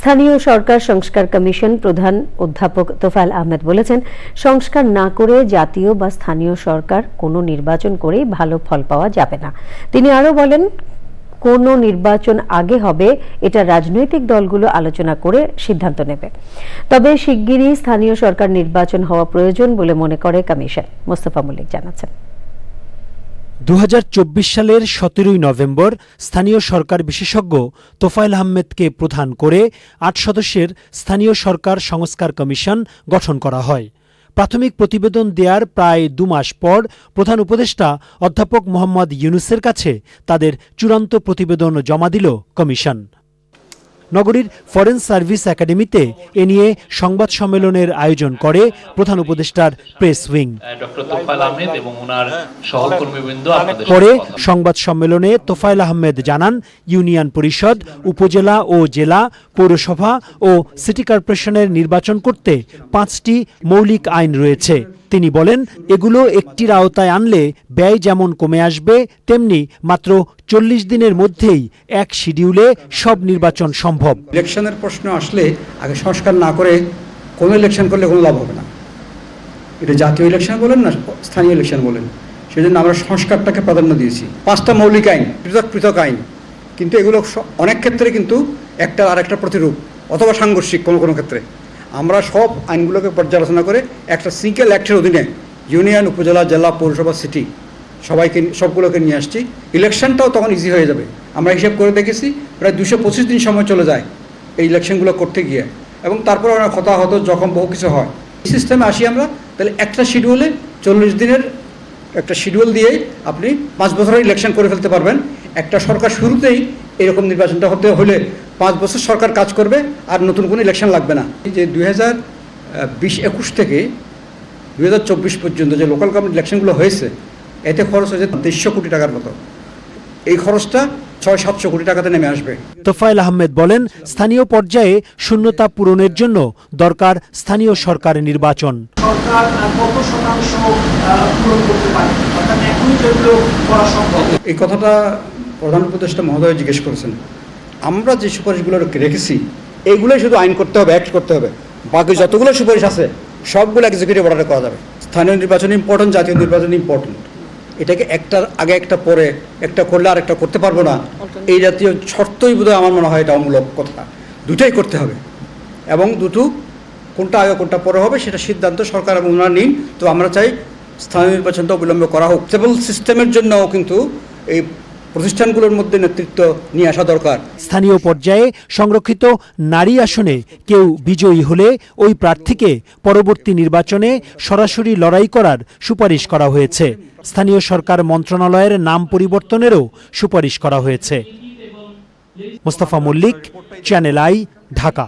স্থানীয় সরকার সংস্কার কমিশন প্রধান অধ্যাপক তোফায়েল আহমেদ বলেছেন, সংস্কার না করে জাতীয় বা স্থানীয় সরকার কোনো নির্বাচন করেই ভালো ফল পাওয়া যাবে না। তিনি আরও বলেন, কোন নির্বাচন আগে হবে, এটা রাজনৈতিক দলগুলো আলোচনা করে সিদ্ধান্ত নেবে। তবে শিগগিরই স্থানীয় সরকার নির্বাচন হওয়া প্রয়োজন বলে মনে করে কমিশন, মোস্তফা মল্লিক জানাচ্ছেন। দু হাজার চব্বিশ সালের সতেরোই নভেম্বর স্থানীয় সরকার বিশেষজ্ঞ তোফায়েল আহমেদকে প্রধান করে আট সদস্যের স্থানীয় সরকার সংস্কার কমিশন গঠন করা হয়। প্রাথমিক প্রতিবেদন দেয়ার প্রায় দু মাস পর প্রধান উপদেষ্টা অধ্যাপক মোহাম্মদ ইউনুসের কাছে তাদের চূড়ান্ত প্রতিবেদন জমা দিল কমিশন। নগরীর ফরেন সার্ভিস একাডেমিতে এ নিয়ে সংবাদ সম্মেলনের আয়োজন করে প্রধান উপদেষ্টার প্রেস উইং। পরে সংবাদ সম্মেলনে তোফায়েল আহমেদ জানান ইউনিয়ন পরিষদ উপজেলা ও জেলা পৌরসভা ও সিটি কর্পোরেশনের নির্বাচন করতে পাঁচটি মৌলিক আইন রয়েছে। তিনি বলেন, এগুলো একটির আওতায় আনলে ব্যয় যেমন কমে আসবে, তেমনি মাত্র চল্লিশ দিনের মধ্যেই এক শিডিউলে সব নির্বাচন সম্ভব। ইলেকশনের প্রশ্ন আসলে আগে সংস্কার না করে কোনো ইলেকশন করলে কোনো লাভ হবে না। এটা জাতীয় ইলেকশন বলেন না, স্থানীয় ইলেকশন বলেন। সেই জন্য আমরা সংস্কারটাকে প্রাধান্য দিয়েছি। পাঁচটা মৌলিক আইন, পৃথক পৃথক আইন। কিন্তু এগুলো অনেক ক্ষেত্রে কিন্তু একটা আর একটা প্রতিরূপ অথবা সাংঘর্ষিক কোনো কোনো ক্ষেত্রে। আমরা সব আইনগুলোকে পর্যালোচনা করে একটা সিঙ্গেল অ্যাক্টের অধীনে ইউনিয়ন, উপজেলা, জেলা, পৌরসভা সিটি সবাইকে, সবগুলোকে নিয়ে আসছি। ইলেকশনটাও তখন ইজি হয়ে যাবে। আমরা হিসেব করে দেখেছি, প্রায় দুশো পঁচিশ দিন সময় চলে যায় এই ইলেকশনগুলো করতে গিয়ে। এবং তারপর আমরা কথা হতো যখন বহু কিছু হয়। এই সিস্টেমে আসি আমরা, তাহলে একটা শিডিউলে চল্লিশ দিনের একটা শিডিউল দিয়ে আপনি পাঁচ বছরের ইলেকশন করে ফেলতে পারবেন। একটা সরকার শুরুতেই এরকম নির্বাচনটা হতে হলে পাঁচ বছর সরকার কাজ করবে আর নতুন কোনো ইলেকশন লাগবে না। এই যে দুই হাজার বিশ একুশ থেকে দুই হাজার চব্বিশ পর্যন্ত যে লোকাল গভর্নমেন্ট ইলেকশনগুলো হয়েছে এতে খরচ হয়েছে দেড়শো কোটি টাকার মতো। এই খরচটা ছয় সাতশো কোটি টাকাতে নেমে আসবে। তোফায়েল আহমেদ বলেন স্থানীয় পর্যায়ে শূন্যতা পূরণের জন্য দরকার স্থানীয় সরকারের নির্বাচন। সরকার কত শতাংশ পূরণ করতে পারে? অর্থাৎ এখনই যেগুলো করা সম্ভব। এই কথাটা প্রধান উপদেষ্টা মহোদয় জিজ্ঞেস করেছেন আমরা যে সুপারিশগুলো রেখেছি এইগুলোই শুধু আইন করতে হবে অ্যাক্ট করতে হবে। বাকি যতগুলো সুপারিশ আছে সবগুলো এক্সিকিউটিভ অর্ডারে করা যাবে। স্থানীয় নির্বাচন ইম্পর্টেন্ট জাতীয় নির্বাচন ইম্পর্টেন্ট এটাকে একটার আগে একটা পরে একটা করলে আর একটা করতে পারব না। এই জাতীয় শর্তই বোধহয় আমার মনে হয় এটা অমূলক কথা। দুটাই করতে হবে। এবং দুটো কোনটা আগে কোনটা পরে হবে সেটা সিদ্ধান্ত সরকার এবং ওনারা নিন। তো আমরা চাই স্থানীয় নির্বাচনটা অবিলম্বে করা হোক। সিস্টেমের জন্যও কিন্তু এই প্রতিষ্ঠানগুলোর মধ্যে নেতৃত্ব নিয়ে আসা দরকার। স্থানীয় পর্যায়ে সংরক্ষিত নারী আসনে কেউ বিজয়ী হলে ওই প্রার্থীকে পরবর্তী নির্বাচনে সরাসরি লড়াই করার সুপারিশ করা হয়েছে। স্থানীয় সরকার মন্ত্রণালয়ের নাম পরিবর্তনেরও সুপারিশ করা হয়েছে। Mostafa Mallik, channel I, Dhaka.